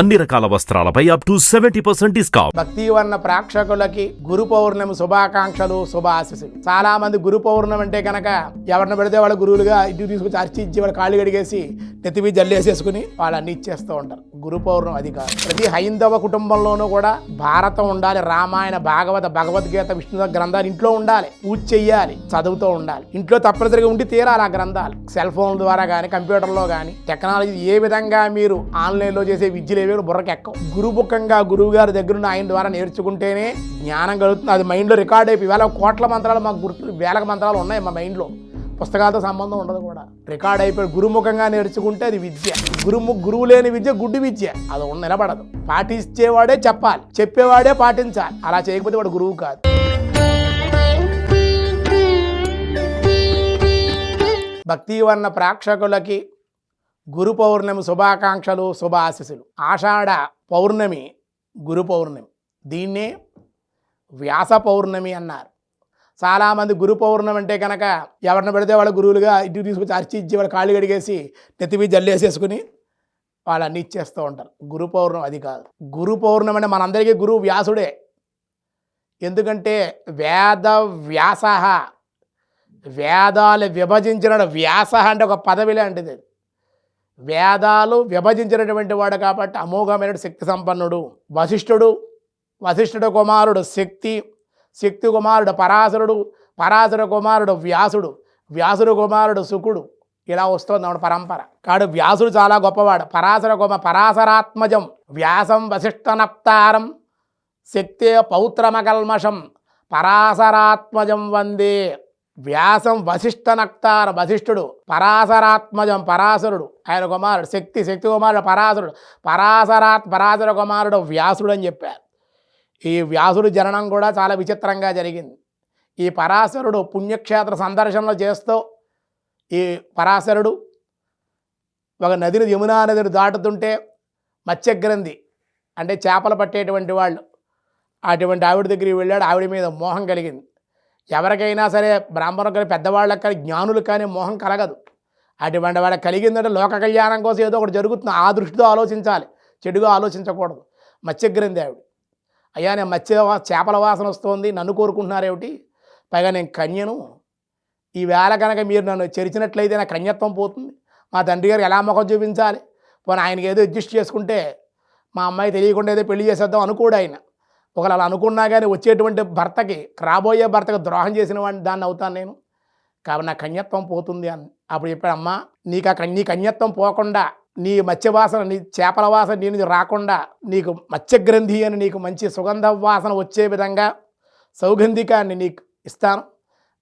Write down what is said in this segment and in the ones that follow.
అన్ని రకాల వస్త్రాలపై up to seventy percent discount Bhaktivarna ప్రేక్షకులకి గురు పౌర్ణమి శుభాకాంక్షలు శుభాశిసులు చాలా మంది గురు పౌర్ణమి అంటే కనుక ఎవరిని పెడితే వాళ్ళ గురువులుగా ఇంటికి తీసుకొచ్చి అర్చించి వాళ్ళ కాళ్ళు కడిగేసి నెత్తిమీ జల్లేసేసుకుని వాళ్ళు అన్ని ఇచ్చేస్తూ ఉంటారు. గురు పౌర్ణం అది కాదు. ప్రతి హైందవ కుటుంబంలోనూ కూడా భారతం ఉండాలి రామాయణ భాగవత భగవద్గీత విష్ణు గ్రంథాలు ఇంట్లో ఉండాలి పూజ చెయ్యాలి చదువుతూ ఉండాలి. ఇంట్లో తప్పనిసరిగా ఉండి తీరాలి ఆ గ్రంథాలు. సెల్ ఫోన్ ద్వారా కానీ కంప్యూటర్లో కానీ టెక్నాలజీ ఏ విధంగా మీరు ఆన్లైన్లో చేసే విద్యలు ఏవి బుర్రకి ఎక్కవు గురుముఖంగా గురువు గారి దగ్గర ఉన్న ఆయన ద్వారా నేర్చుకుంటేనే జ్ఞానం కలుగుతుంది. అది మైండ్లో రికార్డ్ అయిపోయి వేల కోట్ల మంత్రాలు మాకు గుర్తు వేల మంత్రాలు ఉన్నాయి మా మైండ్లో. పుస్తకాలతో సంబంధం ఉండదు కూడా. రికార్డ్ అయిపోయి గురుముఖంగా నేర్చుకుంటే అది విద్య. గురుము గురువు లేని విద్య గుడ్డి విద్య. అది ఉన్న నిలబడదు. పాటించేవాడే చెప్పాలి. చెప్పేవాడే పాటించాలి. అలా చేయకపోతే వాడు గురువు కాదు. భక్తి వర్ణ ప్రేక్షకులకి గురు పౌర్ణమి శుభాకాంక్షలు శుభాశిసులు ఆషాఢ పౌర్ణమి గురు పౌర్ణమి. దీన్నే వ్యాస పౌర్ణమి అన్నారు. చాలామంది గురు పౌర్ణం అంటే కనుక ఎవరిని పెడితే వాళ్ళ గురువులుగా ఇంటికి తీసుకొచ్చి అర్చించి వాళ్ళ కాళ్ళు కడిగేసి నెత్తిమీ జల్లేసేసుకుని వాళ్ళు అన్ని ఇచ్చేస్తూ ఉంటారు. గురు పౌర్ణం అది కాదు. గురు పౌర్ణం అంటే మనందరికీ గురువు వ్యాసుడే. ఎందుకంటే వేద వ్యాస వేదాలు విభజించిన వ్యాస అంటే ఒక పదవి లాంటిది. వేదాలు విభజించినటువంటి వాడు కాబట్టి అమోఘమైన శక్తి సంపన్నుడు వశిష్ఠుడు వశిష్ఠుడు కుమారుడు శక్తి శక్తి కుమారుడు పరాశరుడు పరాశర కుమారుడు వ్యాసుడు వ్యాసుడు కుమారుడు శుకుడు. ఇలా వస్తుంది ఆవిడ పరంపర. కాడు వ్యాసుడు చాలా గొప్పవాడు. పరాశర కుమ పరాశరాత్మజం వ్యాసం వశిష్ఠనప్తారం శక్తే పౌత్రమకల్మషం పరాశరాత్మజం వందే. వ్యాసం వశిష్ఠ నక్తార వశిష్ఠుడు పరాశరాత్మజం పరాశరుడు. ఆయన కుమారుడు శక్తి శక్తి కుమారుడు పరాశరుడు. పరాశరాత్ పరాశర కుమారుడు వ్యాసుడు అని చెప్పారు. ఈ వ్యాసుడు జననం కూడా చాలా విచిత్రంగా జరిగింది. ఈ పరాశరుడు పుణ్యక్షేత్ర సందర్శనలు చేస్తూ ఈ పరాశరుడు ఒక నదిని యమునా నదిని దాటుతుంటే మత్స్యగ్రంథి అంటే చేపలు పట్టేటువంటి వాళ్ళు అటువంటి ఆవిడ దగ్గరికి వెళ్ళాడు. ఆవిడ మీద మోహం కలిగింది. ఎవరికైనా సరే బ్రాహ్మణులు కానీ పెద్దవాళ్ళకి కానీ జ్ఞానులు కానీ మోహం కలగదు. అటువంటి వాళ్ళకి కలిగిందంటే లోక కళ్యాణం కోసం ఏదో ఒకటి జరుగుతుంది. ఆ దృష్టితో ఆలోచించాలి. చెడుగా ఆలోచించకూడదు. మత్స్యగ్రంథి ఆవిడ. అయ్యా నేను మత్స్య చేపల వాసన వస్తోంది నన్ను కోరుకుంటున్నారేమిటి? పైగా నేను కన్యను. ఈ వేళ కనుక మీరు నన్ను చెరిచినట్లయితే నా కన్యత్వం పోతుంది. మా తండ్రి గారు ఎలా ముఖం చూపించాలి? పోనీ ఆయనకి ఏదో అడ్జస్ట్ చేసుకుంటే మా అమ్మాయి తెలియకుండా ఏదో పెళ్ళి చేసేద్దాం అనుకోడు ఆయన. ఒకవేళ అలా అనుకున్నా కానీ వచ్చేటువంటి భర్తకి రాబోయే భర్తకు ద్రోహం చేసిన వాడిని దాన్ని అవుతాను నేను. కాబట్టి నా కన్యత్వం పోతుంది అని. అప్పుడు చెప్పాడు అమ్మా నీకు ఆ నీ కన్యత్వం పోకుండా నీ మత్స్య వాసన నీ చేపల వాసన నీ నుంచి రాకుండా నీకు మత్స్యగ్రంథి అని నీకు మంచి సుగంధ వాసన వచ్చే విధంగా సౌగంధికాన్ని నీకు ఇస్తాను.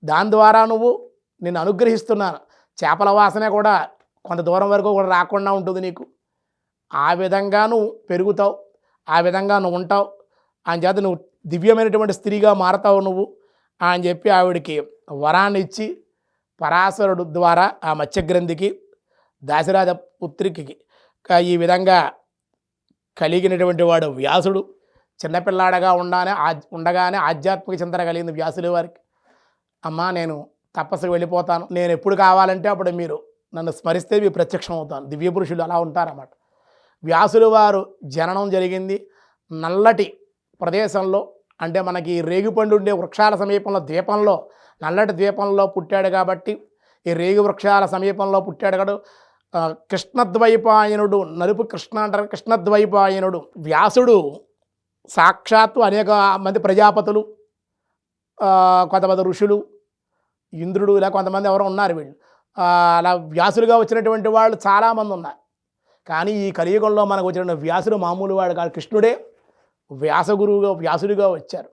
దాని ద్వారా నువ్వు నేను అనుగ్రహిస్తున్నాను. చేపల వాసనే కూడా కొంత దూరం వరకు కూడా రాకుండా ఉంటుంది నీకు. ఆ విధంగా నువ్వు పెరుగుతావు. ఆ విధంగా నువ్వు ఉంటావు. ఆయన చేత నువ్వు దివ్యమైనటువంటి స్త్రీగా మారతావు నువ్వు అని చెప్పి ఆవిడికి వరాన్ని ఇచ్చి పరాశరుడు ద్వారా ఆ మత్స్యగ్రంథికి దాశరాజ పుత్రికి ఈ విధంగా కలిగినటువంటి వాడు వ్యాసుడు. చిన్నపిల్లాడగా ఉండానే ఉండగానే ఆధ్యాత్మిక చింతన కలిగింది వ్యాసులు వారికి. అమ్మా నేను తపస్సుకు వెళ్ళిపోతాను. నేను ఎప్పుడు కావాలంటే అప్పుడు మీరు నన్ను స్మరిస్తే మీ ప్రత్యక్షం అవుతాను దివ్య పురుషులు అలా ఉంటారన్నమాట. వ్యాసులు వారు జననం జరిగింది. నల్లటి ప్రదేశంలో అంటే మనకి రేగుపండు ఉండే వృక్షాల సమీపంలో ద్వీపంలో నల్లటి ద్వీపంలో పుట్టాడు కాబట్టి ఈ రేగు వృక్షాల సమీపంలో పుట్టాడు కాబట్టి కృష్ణద్వైపాయనుడు నలుపు కృష్ణ అంటారు కృష్ణద్వైపాయనుడు వ్యాసుడు సాక్షాత్తు అనేక మంది ప్రజాపతులు కొంతమంది ఋషులు ఇంద్రుడు ఇలా కొంతమంది ఎవరో ఉన్నారు వీళ్ళు. అలా వ్యాసులుగా వచ్చినటువంటి వాళ్ళు చాలామంది ఉన్నారు. కానీ ఈ కలియుగంలో మనకు వచ్చిన వ్యాసుడు మామూలు వాడు కాదు కృష్ణుడే వ్యాసగురువుగా వ్యాసుడిగా వచ్చారు.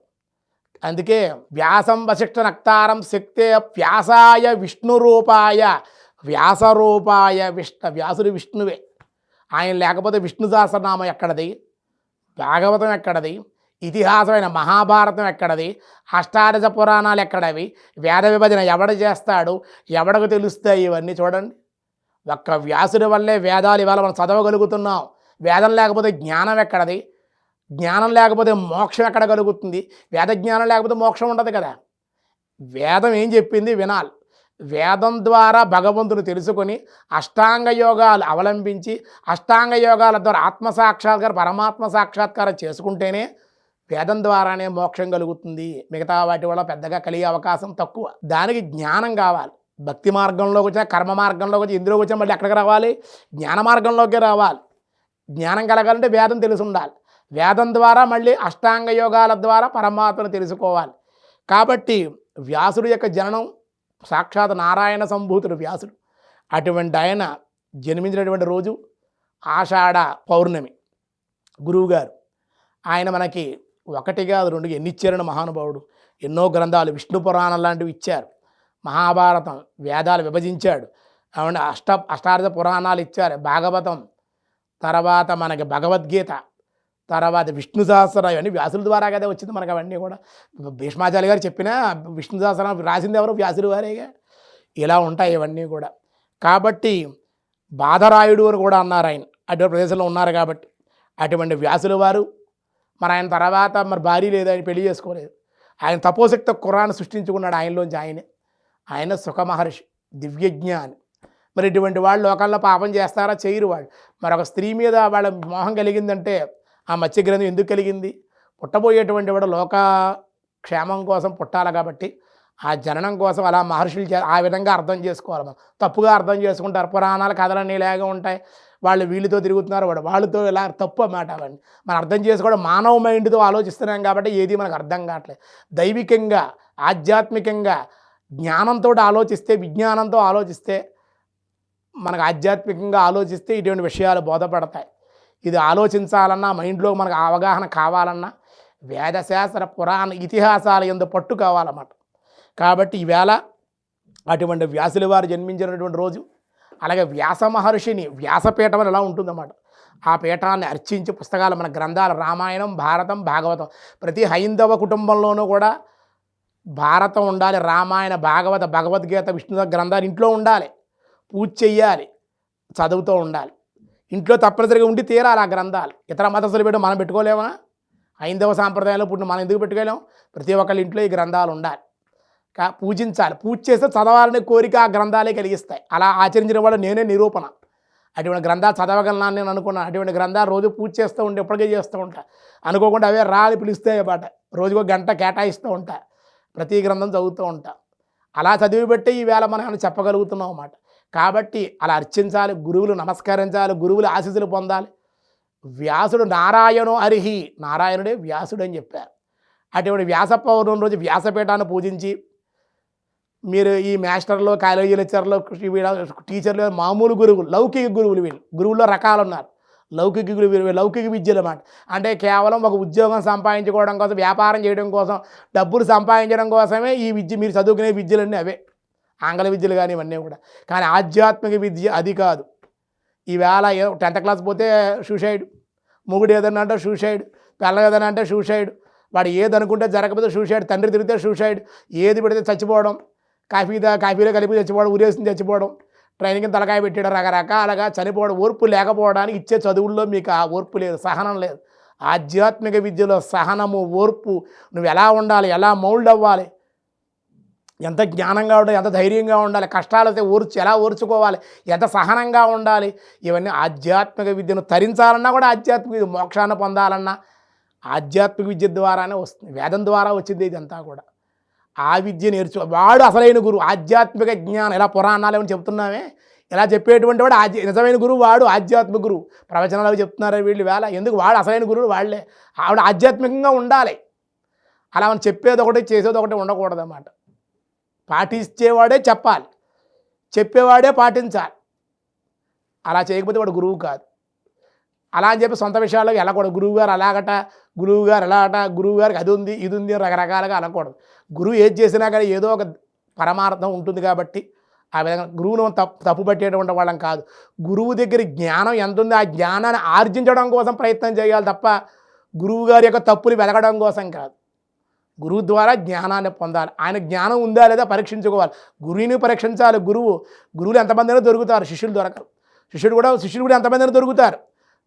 అందుకే వ్యాసం వశిష్ఠ నక్తారం శక్తే వ్యాసాయ విష్ణు రూపాయ వ్యాసరూపాయ విష్ణు వ్యాసుడు విష్ణువే. ఆయన లేకపోతే విష్ణు సహస్రనామం ఎక్కడది? భాగవతం ఎక్కడది? ఇతిహాసమైన మహాభారతం ఎక్కడది? అష్టాదశ పురాణాలు ఎక్కడవి? వేద విభజన ఎవడ చేస్తాడు? ఎవడకు తెలుస్తాయి ఇవన్నీ చూడండి. ఒక్క వ్యాసుడి వల్లే వేదాలు ఇవాళ మనం చదవగలుగుతున్నాం. వేదం లేకపోతే జ్ఞానం ఎక్కడది? జ్ఞానం లేకపోతే మోక్షం ఎక్కడ కలుగుతుంది? వేద జ్ఞానం లేకపోతే మోక్షం ఉండదు కదా. వేదం ఏం చెప్పింది? వినాలి. వేదం ద్వారా భగవంతుని తెలుసుకొని అష్టాంగ యోగాలు అవలంబించి అష్టాంగ యోగాల ద్వారా ఆత్మ సాక్షాత్కార పరమాత్మ సాక్షాత్కారం చేసుకుంటేనే వేదం ద్వారానే మోక్షం కలుగుతుంది. మిగతా వాటి వల్ల పెద్దగా కలిగే అవకాశం తక్కువ. దానికి జ్ఞానం కావాలి. భక్తి మార్గంలోకి వచ్చినా కర్మ మార్గంలోకి వచ్చి ఇందులోకి వచ్చినా మళ్ళీ ఎక్కడికి రావాలి? జ్ఞాన మార్గంలోకి రావాలి. జ్ఞానం కలగాలంటే వేదం తెలిసి ఉండాలి. వేదం ద్వారా మళ్ళీ అష్టాంగ యోగాల ద్వారా పరమాత్మను తెలుసుకోవాలి. కాబట్టి వ్యాసుడు యొక్క జననం సాక్షాత్ నారాయణ సంభూతుడు వ్యాసుడు. అటువంటి ఆయన జన్మించినటువంటి రోజు ఆషాఢ పౌర్ణమి. గురువుగారు ఆయన మనకి ఒకటి కాదు రెండు ఎన్ని ఇచ్చారని మహానుభావుడు. ఎన్నో గ్రంథాలు విష్ణు పురాణం లాంటివి ఇచ్చారు. మహాభారతం వేదాలు విభజించాడు. అవును అష్ట అష్టార్థ పురాణాలు ఇచ్చారు. భాగవతం తర్వాత మనకి భగవద్గీత తర్వాత విష్ణు సహస్రం ఇవన్నీ వ్యాసుల ద్వారా కదా వచ్చింది మనకు అవన్నీ కూడా. భీష్మాచార్య గారు చెప్పినా విష్ణు సహస్రం రాసింది ఎవరు? వ్యాసులు వారేగా ఇలా ఉంటాయి ఇవన్నీ కూడా. కాబట్టి బాధరాయుడు అని కూడా అన్నారు ఆయన. అటువంటి ప్రదేశంలో ఉన్నారు కాబట్టి. అటువంటి వ్యాసుల వారు. మరి ఆయన తర్వాత మరి భార్య లేదు ఆయన పెళ్ళి చేసుకోలేదు. ఆయన తపోశక్త కురాన్ సృష్టించుకున్నాడు ఆయనలోంచి ఆయనే. ఆయన సుఖ మహర్షి దివ్యజ్ఞాని మరి ఇటువంటి వాళ్ళు లోకాల్లో పాపం చేస్తారా? చేయరు వాళ్ళు. మరి ఒక స్త్రీ మీద వాళ్ళ మోహం కలిగిందంటే ఆ మత్స్యగ్రంథం ఎందుకు కలిగింది? పుట్టబోయేటువంటి వాడు లోక క్షేమం కోసం పుట్టాలి కాబట్టి ఆ జననం కోసం అలా మహర్షులు చే ఆ విధంగా అర్థం చేసుకోవాలి మనం. తప్పుగా అర్థం చేసుకుంటారు. పురాణాలు కథలన్నీ ఇలాగే ఉంటాయి. వాళ్ళు వీళ్ళతో తిరుగుతున్నారు. వాడు వాళ్ళతో ఇలా తప్పు అన్నమాట అవన్నీ. మనం అర్థం చేసుకోవడం మానవ మైండ్తో ఆలోచిస్తున్నాం కాబట్టి ఏది మనకు అర్థం కావట్లేదు. దైవికంగా ఆధ్యాత్మికంగా జ్ఞానంతో ఆలోచిస్తే విజ్ఞానంతో ఆలోచిస్తే మనకు ఆధ్యాత్మికంగా ఆలోచిస్తే ఇటువంటి విషయాలు బోధపడతాయి. ఇది ఆలోచించాలన్నా మైండ్లో మనకు అవగాహన కావాలన్నా వేదశాస్త్ర పురాణ ఇతిహాసాల ఎందు పట్టు కావాలన్నమాట. కాబట్టి ఈవేళ అటువంటి వ్యాసుల వారు జన్మించినటువంటి రోజు అలాగే వ్యాస మహర్షిని వ్యాసపీఠం అని ఎలా ఉంటుందన్నమాట. ఆ పీఠాన్ని అర్చించి పుస్తకాలు మన గ్రంథాలు రామాయణం భారతం భాగవతం. ప్రతి హైందవ కుటుంబంలోనూ కూడా భారతం ఉండాలి రామాయణ భాగవత భగవద్గీత విష్ణు గ్రంథాలు ఇంట్లో ఉండాలి. పూజ చెయ్యాలి చదువుతూ ఉండాలి. ఇంట్లో తప్పనిసరిగా ఉండి తీరాలి ఆ గ్రంథాలు. ఇతర మతస్థులు పెట్టి మనం పెట్టుకోలేమా? హైందవ సాంప్రదాయంలో పుట్టిన మనం ఎందుకు పెట్టుకోలేం? ప్రతి ఒక్కళ్ళ ఇంట్లో ఈ గ్రంథాలు ఉండాలి. కా పూజించాలి. పూజ చేస్తే చదవాలనే కోరిక ఆ గ్రంథాలే కలిగిస్తాయి. అలా ఆచరించిన వాళ్ళు నేనే నిరూపణ. అటువంటి గ్రంథాలు చదవగలనా నేను అనుకున్నాను. అటువంటి గ్రంథాలు రోజు పూజ చేస్తూ ఉంటే ఎప్పటికే చేస్తూ ఉంటా. అనుకోకుండా అవే రాలి పిలుస్తాయి అన్నమాట. రోజుకో గంట కేటాయిస్తూ ఉంటా. ప్రతి గ్రంథం చదువుతూ ఉంటా. అలా చదివి పెట్టి ఈవేళ మనం చెప్పగలుగుతున్నాం అన్నమాట. కాబట్టి అలా అర్చించాలి గురువులు నమస్కరించాలి గురువులు ఆశీస్సులు పొందాలి. వ్యాసుడు నారాయణో హరిహి. నారాయణుడే వ్యాసుడు అని చెప్పారు. అటువంటి వ్యాస పౌర్ణమి రోజు వ్యాసపీఠాన్ని పూజించి మీరు ఈ మాస్టర్లు కాలేజీ లెక్చర్లు టీచర్లు మామూలు గురువులు లౌకిక గురువులు వీళ్ళు. గురువుల్లో రకాలు ఉన్నారు. లౌకిక గురువు లౌకిక విద్యలు అన్నమాట. అంటే కేవలం ఒక ఉద్యోగం సంపాదించుకోవడం కోసం వ్యాపారం చేయడం కోసం డబ్బులు సంపాదించడం కోసమే ఈ విద్య మీరు చదువుకునే విద్యలన్నీ అవే. ఆంగ్ల విద్యలు కానీ ఇవన్నీ కూడా. కానీ ఆధ్యాత్మిక విద్య అది కాదు. ఈవేళ టెన్త్ క్లాస్ పోతే సూసైడ్ మొగుడు ఏదన్నా అంటే సూసైడ్ పిల్ల ఏదన్నా అంటే సూసైడ్ వాడు ఏదనుకుంటే జరగకపోతే సూసైడ్ తండ్రి తిరిగితే సూసైడ్ ఏది పెడితే చచ్చిపోవడం కాఫీ కాఫీలో కలిపి చచ్చిపోవడం ఉరేసింది చచ్చిపోవడం ట్రైనింగ్ తలకాయ పెట్టాడు రకరకాలుగా చనిపోవడం ఓర్పు లేకపోవడానికి ఇచ్చే చదువుల్లో మీకు ఆ ఓర్పు లేదు సహనం లేదు. ఆధ్యాత్మిక విద్యలో సహనము ఓర్పు నువ్వు ఎలా ఉండాలి ఎలా మౌల్డ్ అవ్వాలి ఎంత జ్ఞానంగా ఉండాలి ఎంత ధైర్యంగా ఉండాలి కష్టాలు అయితే ఓర్చు ఎలా ఓర్చుకోవాలి ఎంత సహనంగా ఉండాలి ఇవన్నీ ఆధ్యాత్మిక విద్యను తరించాలన్నా కూడా ఆధ్యాత్మిక విద్య మోక్షాన్ని పొందాలన్నా ఆధ్యాత్మిక విద్య ద్వారానే వస్తుంది వేదం ద్వారా వచ్చింది ఇదంతా కూడా. ఆ విద్య నేర్చు వాడు అసలైన గురువు ఆధ్యాత్మిక జ్ఞానం ఇలా పురాణాలు ఏమని చెప్తున్నామే? ఇలా చెప్పేటువంటి వాడు ఆధ్య నిజమైన గురువు వాడు ఆధ్యాత్మిక గురువు. ప్రవచనాలు అవి చెప్తున్నారు వీళ్ళు వేళ ఎందుకు వాడు అసలైన గురువు వాళ్ళే ఆవిడ ఆధ్యాత్మికంగా ఉండాలి. అలా మనం చెప్పేది ఒకటి చేసేది ఒకటి ఉండకూడదన్నమాట. పాటించేవాడే చెప్పాలి. చెప్పేవాడే పాటించాలి. అలా చేయకపోతే వాడు గురువు కాదు. అలా అని చెప్పి సొంత విషయాల్లో వెళ్ళకూడదు. గురువు గారు అలాగట గురువు గారు ఎలాగట గురువు గారికి అది ఉంది ఇది ఉంది రకరకాలుగా అనకూడదు. గురువు ఏది చేసినా కానీ ఏదో ఒక పరమార్థం ఉంటుంది కాబట్టి ఆ విధంగా గురువును తప్పు తప్పు పట్టేటువంటి వాళ్ళం కాదు. గురువు దగ్గర జ్ఞానం ఎంత ఉంది ఆ జ్ఞానాన్ని ఆర్జించడం కోసం ప్రయత్నం చేయాలి తప్ప గురువు గారి యొక్క తప్పులు వెలగడం కోసం కాదు. గురువు ద్వారా జ్ఞానాన్ని పొందాలి. ఆయన జ్ఞానం ఉందా లేదా పరీక్షించుకోవాలి. గురువుని పరీక్షించాలి. గురువు గురువులు ఎంతమందినో దొరుకుతారు? శిష్యులు దొరకరు. శిష్యుడు కూడా శిష్యుడు కూడా ఎంతమందినో దొరుకుతారు?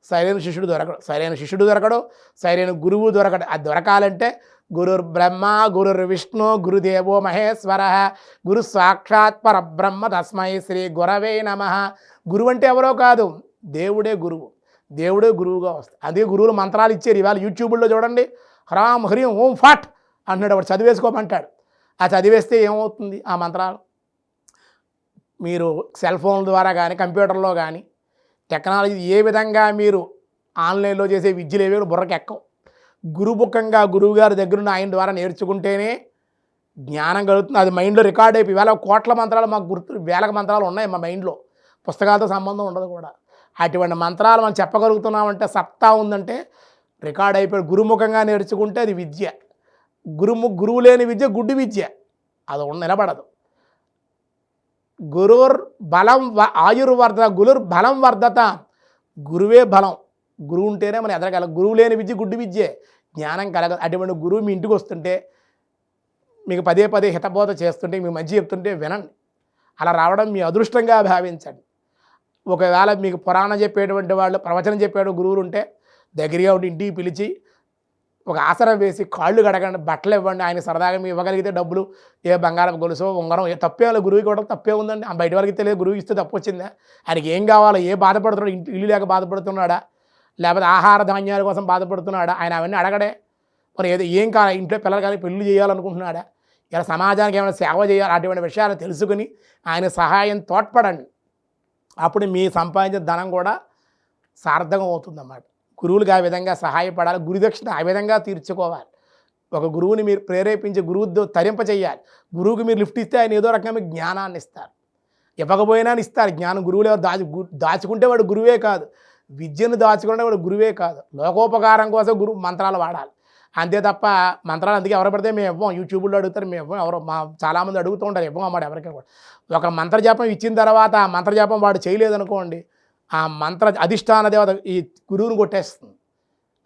సరైన శిష్యుడు దొరకడు. సరైన శిష్యుడు దొరకడు. సరైన గురువు దొరకడు. అది దొరకాలంటే గురుర్ బ్రహ్మ గురుర్ విష్ణు గురుదేవో మహేశ్వర గురు సాక్షాత్ పరబ్రహ్మ తస్మై శ్రీ గురవే నమ. గురువు అంటే ఎవరో కాదు? దేవుడే గురువు. దేవుడే గురువుగా వస్తాయి అదే గురువులు మంత్రాలు ఇచ్చారు. ఇవాళ యూట్యూబ్లో చూడండి. హ్రాం హ్రీం ఓం ఫాట్. అంటున్నాడు వాడు చదివేసుకోమంటాడు. ఆ చదివేస్తే ఏమవుతుంది? ఆ మంత్రాలు. మీరు సెల్ ఫోన్ ద్వారా కానీ కంప్యూటర్లో కానీ టెక్నాలజీ ఏ విధంగా మీరు ఆన్లైన్లో చేసే విద్యలు ఏవి కూడా బుర్రకి ఎక్కవు గురుముఖంగా గురువు గారి ఆయన ద్వారా నేర్చుకుంటేనే జ్ఞానం కలుగుతుంది. అది మైండ్లో రికార్డ్ అయిపోయి వేల కోట్ల మంత్రాలు మాకు గుర్తు వేల మంత్రాలు ఉన్నాయి మా మైండ్లో. పుస్తకాలతో సంబంధం ఉండదు కూడా. అటువంటి మంత్రాలు మనం చెప్పగలుగుతున్నామంటే సత్తా ఉందంటే రికార్డ్ అయిపోయి గురుముఖంగా నేర్చుకుంటే అది విద్య. గురుము గురువు లేని విద్య గుడ్డి విద్య. అది నిలబడదు. గురుర్ బలం వ- ఆయుర్వర్ధ గురుర్ బలం వర్ధత. గురువే బలం. గురువు ఉంటేనే మనం ఎదగల గురువు లేని విద్య గుడ్డి విద్యే. జ్ఞానం కలగదు అటువంటి గురువు మీ ఇంటికి వస్తుంటే మీకు పదే పదే హితబోధ చేస్తుంటే మీకు మంచి చెప్తుంటే వినండి. అలా రావడం మీ అదృష్టంగా భావించండి. ఒకవేళ మీకు పురాణం చెప్పేటువంటి వాళ్ళు ప్రవచనం చెప్పేటువంటి గురువులు ఉంటే దగ్గరగా ఉండి ఇంటికి పిలిచి ఒక ఆసనం వేసి కాళ్ళు కడగండి బట్టలు ఇవ్వండి ఆయన సరదాగా మీ ఇవ్వగలిగితే డబ్బులు ఏ బంగారం గొలుసు ఉంగరం ఏ తప్పే వాళ్ళు గురువుకి ఇవ్వడం తప్పే ఉందండి. ఆ బయట వాళ్ళకి తెలియదు గురువు ఇస్తే తప్పు వచ్చిందా? ఆయనకి ఏం కావాలో ఏ బాధపడుతున్నాడు ఇంటి ఇల్లు లేక బాధపడుతున్నాడా? లేకపోతే ఆహార ధాన్యాల కోసం బాధపడుతున్నాడా? ఆయన అవన్నీ అడగడే. మరి ఏదో ఏం కావాలి? ఇంట్లో పిల్లలు కానీ పెళ్ళి చేయాలనుకుంటున్నాడా? ఇలా సమాజానికి ఏమైనా సేవ చేయాలి? అటువంటి విషయాలు తెలుసుకుని ఆయన సహాయం తోడ్పడండి. అప్పుడు మీ సంపాదించిన ధనం కూడా సార్థకం అవుతుందన్నమాట గురువులకు ఆ విధంగా సహాయపడాలి. గురుదక్షిణ ఆ విధంగా తీర్చుకోవాలి. ఒక గురువుని మీరు ప్రేరేపించి గురువు తరింప చేయాలి. గురువుకి మీరు లిఫ్ట్ ఇస్తే ఆయన ఏదో రకంగా మీకు జ్ఞానాన్ని ఇస్తారు. ఇవ్వకపోయినా ఇస్తారు. జ్ఞానం గురువులు ఎవరు దాచి గు- దాచుకుంటే వాడు గురువే కాదు. విద్యను దాచుకుంటే వాడు గురువే కాదు. లోకోపకారం కోసం గురు మంత్రాలు వాడాలి. అంతే తప్ప మంత్రాలు అందుకే ఎవరు పడితే మేము ఇవ్వం. యూట్యూబ్లో అడుగుతారు మేము ఇవ్వం. ఎవరు మా చాలామంది అడుగుతూ ఉంటారు ఇవ్వం అమ్మాడు ఎవరికి కూడా. ఒక మంత్రజాపం ఇచ్చిన తర్వాత ఆ మంత్రజాపం వాడు చేయలేదనుకోండి ఆ మంత్ర అధిష్టాన దేవత ఈ గురువుని కొట్టేస్తుంది.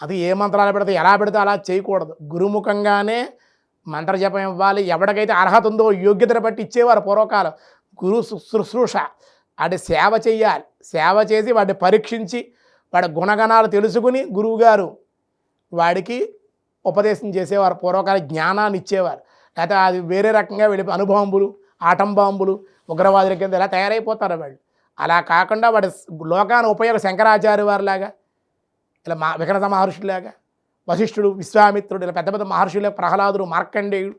అది ఏ మంత్రాలు పెడితే ఎలా పెడితే అలా చేయకూడదు. గురుముఖంగానే మంత్రజపం ఇవ్వాలి. ఎవరికైతే అర్హత ఉందో యోగ్యతను బట్టి ఇచ్చేవారు పూర్వకాలం. గురు శుశ్రూష. వాటి సేవ చేయాలి సేవ చేసి వాడిని పరీక్షించి వాడి గుణగణాలు తెలుసుకుని గురువుగారు వాడికి ఉపదేశం చేసేవారు. పూర్వకాల జ్ఞానాన్ని ఇచ్చేవారు. లేకపోతే అది వేరే రకంగా వెళ్ళి అనుభవంబులు ఆటం బాంబులు ఉగ్రవాదుల కింద ఇలా తయారైపోతారు వాళ్ళు. అలా కాకుండా వాడి లోకాన్ని ఉపయోగ శంకరాచార్య వారిలాగా ఇలా మా వికనత మహర్షులాగా వశిష్ఠుడు విశ్వామిత్రుడు ఇలా పెద్ద పెద్ద మహర్షులే ప్రహ్లాదుడు మార్కండేయుడు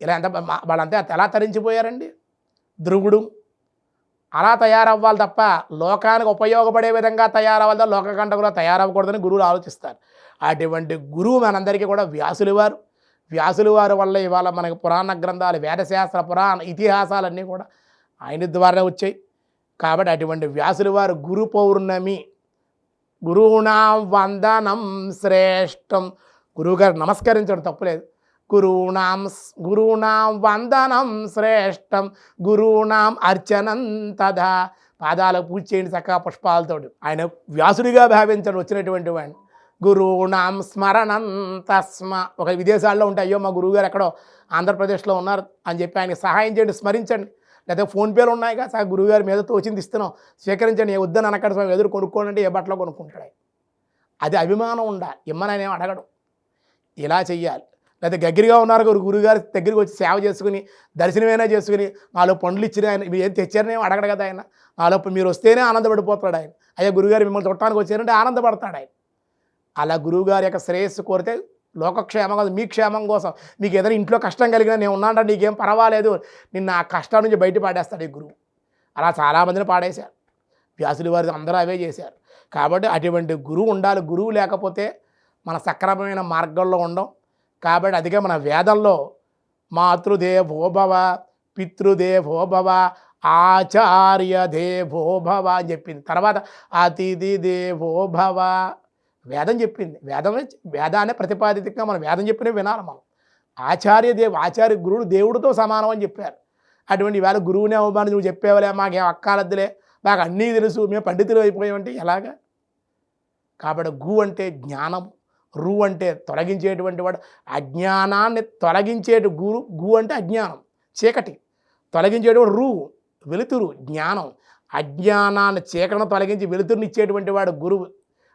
ఇలా ఎంత వాళ్ళంతా ఎలా తరించిపోయారండి? ధ్రువుడు. అలా తయారవ్వాలి తప్ప లోకానికి ఉపయోగపడే విధంగా తయారవ్వాలి లోకకంటకులా తయారవ్వకూడదని గురువులు ఆలోచిస్తారు. అటువంటి గురువు మనందరికీ కూడా వ్యాసులు వారు. వ్యాసులు వారి వల్ల ఇవాళ మనకి పురాణ గ్రంథాలు వేదశాస్త్ర పురాణ ఇతిహాసాలన్నీ కూడా ఆయన ద్వారా వచ్చాయి. కాబట్టి అటువంటి వ్యాసుల వారు గురు పౌర్ణమి గురువునాం వందనం శ్రేష్టం. గురువుగారు నమస్కరించడం తప్పులేదు. గురువునాం స్- గురువునాం వందనం శ్రేష్టం గురువునాం అర్చనం తదా. పాదాలకు పూజ చేయండి చక్కగా పుష్పాలతోటి. ఆయన వ్యాసుడిగా భావించడం వచ్చినటువంటి వాడిని గురువునాం స్మరణం తస్మ. ఒక విదేశాల్లో ఉంటే అయ్యో మా గురువుగారు ఎక్కడో ఆంధ్రప్రదేశ్లో ఉన్నారు అని చెప్పి ఆయనకి సహాయం చేయండి స్మరించండి. లేదా ఫోన్పేలు ఉన్నాయిగా సార్ గురువుగారి మీద తోచింది ఇస్తున్నాం. స్వీకరించండి ఏ వద్దని అనక్కడ స్వామి ఎదురు కొనుక్కోనంటే ఏ బట్టలో కొనుక్కుంటాడు. అది అభిమానం ఉండాలి. ఇమ్మని ఏం అడగడు. ఇలా చెయ్యాలి. లేదా దగ్గరగా ఉన్నారు గురు గురుగారి దగ్గరికి వచ్చి సేవ చేసుకుని దర్శనమైనా చేసుకుని నాలో పండ్లు ఇచ్చిన ఆయన మీరు ఏం తెచ్చారని ఏం అడగడు కదా ఆయన. నాలో మీరు వస్తేనే ఆనందపడిపోతాడు ఆయన. అయ్యా గురుగారు మిమ్మల్ని చుట్టానికి వచ్చారంటే ఆనందపడతాడు ఆయన. అలా గురువుగారి యొక్క శ్రేయస్సు కోరితే లోకక్షేమం కాదు మీ క్షేమం కోసం. మీకు ఏదైనా ఇంట్లో కష్టం కలిగినా నేను ఉన్నానంటే నీకేం పర్వాలేదు. నిన్న ఆ కష్టం నుంచి బయట పాడేస్తాడు ఈ గురువు. అలా చాలామందిని పాడేశారు. వ్యాసులు వారి అందరూ అవే చేశారు. కాబట్టి అటువంటి గురువు ఉండాలి. గురువు లేకపోతే మన సక్రమమైన మార్గంలో ఉండం. కాబట్టి అదిగే మన వేదంలో మాతృదేవోభవ పితృదేవోభవ ఆచార్య దేవోభవ అని చెప్పింది. తర్వాత అతిథి దేవోభవ వేదం చెప్పింది. వేదం వేదాన్ని ప్రతిపాదితంగా మనం వేదం చెప్పినవి వినాలి మనం. ఆచార్య దేవు ఆచార్య గురువుడు దేవుడితో సమానం అని చెప్పారు. అటువంటి వేళ గురువుని అవమానం నువ్వు చెప్పేవలే మాకేం అక్కాలద్దులే మాకు అన్నీ తెలుసు మేము పండితులు అయిపోయామంటే ఎలాగా? కాబట్టి గు అంటే జ్ఞానం రు అంటే తొలగించేటువంటి వాడు. అజ్ఞానాన్ని తొలగించేటి గురు గు అంటే అజ్ఞానం చీకటి. తొలగించేటువంటి రు వెలుతురు జ్ఞానం. అజ్ఞానాన్ని చీకటిని తొలగించి వెలుతురుని ఇచ్చేటువంటి వాడు గురువు.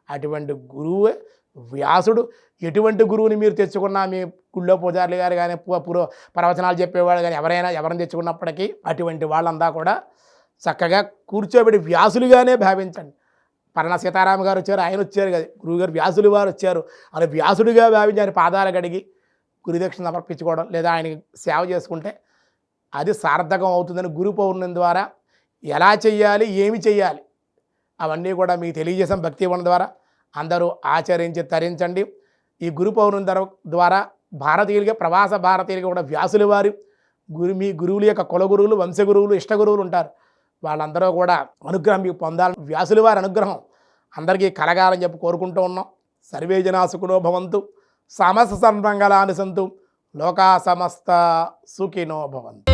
అటువంటి గురువే వ్యాసుడు. ఎటువంటి గురువుని మీరు తెచ్చుకున్నా మీ గుళ్ళో పూజారులు గారు కానీ పు- పురో ప్రవచనాలు చెప్పేవాడు కానీ ఎవరైనా ఎవరిని తెచ్చుకున్నప్పటికీ అటువంటి వాళ్ళంతా కూడా చక్కగా కూర్చోబెట్టి వ్యాసులుగానే భావించండి. పరణ సీతారామ గారు వచ్చారు ఆయన వచ్చారు కదా. గురువుగారు వ్యాసులు వారు వచ్చారు. అలా వ్యాసుడిగా భావించి ఆయన పాదాలు కడిగి గురుదక్షిణ సమర్పించుకోవడం లేదా ఆయనకి సేవ చేసుకుంటే అది సార్థకం అవుతుందని గురు పౌర్ణమి ద్వారా ఎలా చెయ్యాలి ఏమి చెయ్యాలి? అవన్నీ కూడా మీకు తెలియజేసాం భక్తి వన ద్వారా. అందరూ ఆచరించి తరించండి. ఈ గురు పౌర్ణమి ద్వారా భారతీయులుగా ప్రవాస భారతీయులుగా కూడా వ్యాసులు వారు గురు మీ గురువుల యొక్క కుల గురువులు వంశ గురువులు ఉంటారు. వాళ్ళందరూ కూడా అనుగ్రహం మీకు పొందాలి వ్యాసులు వారి అనుగ్రహం అందరికీ కలగాలని చెప్పి కోరుకుంటూ ఉన్నాం. సర్వే జనాసుకునో భవంతు. సమస్త సన్మంగళాన్ని సంతు లోకా సమస్త సుఖినో భవంతు.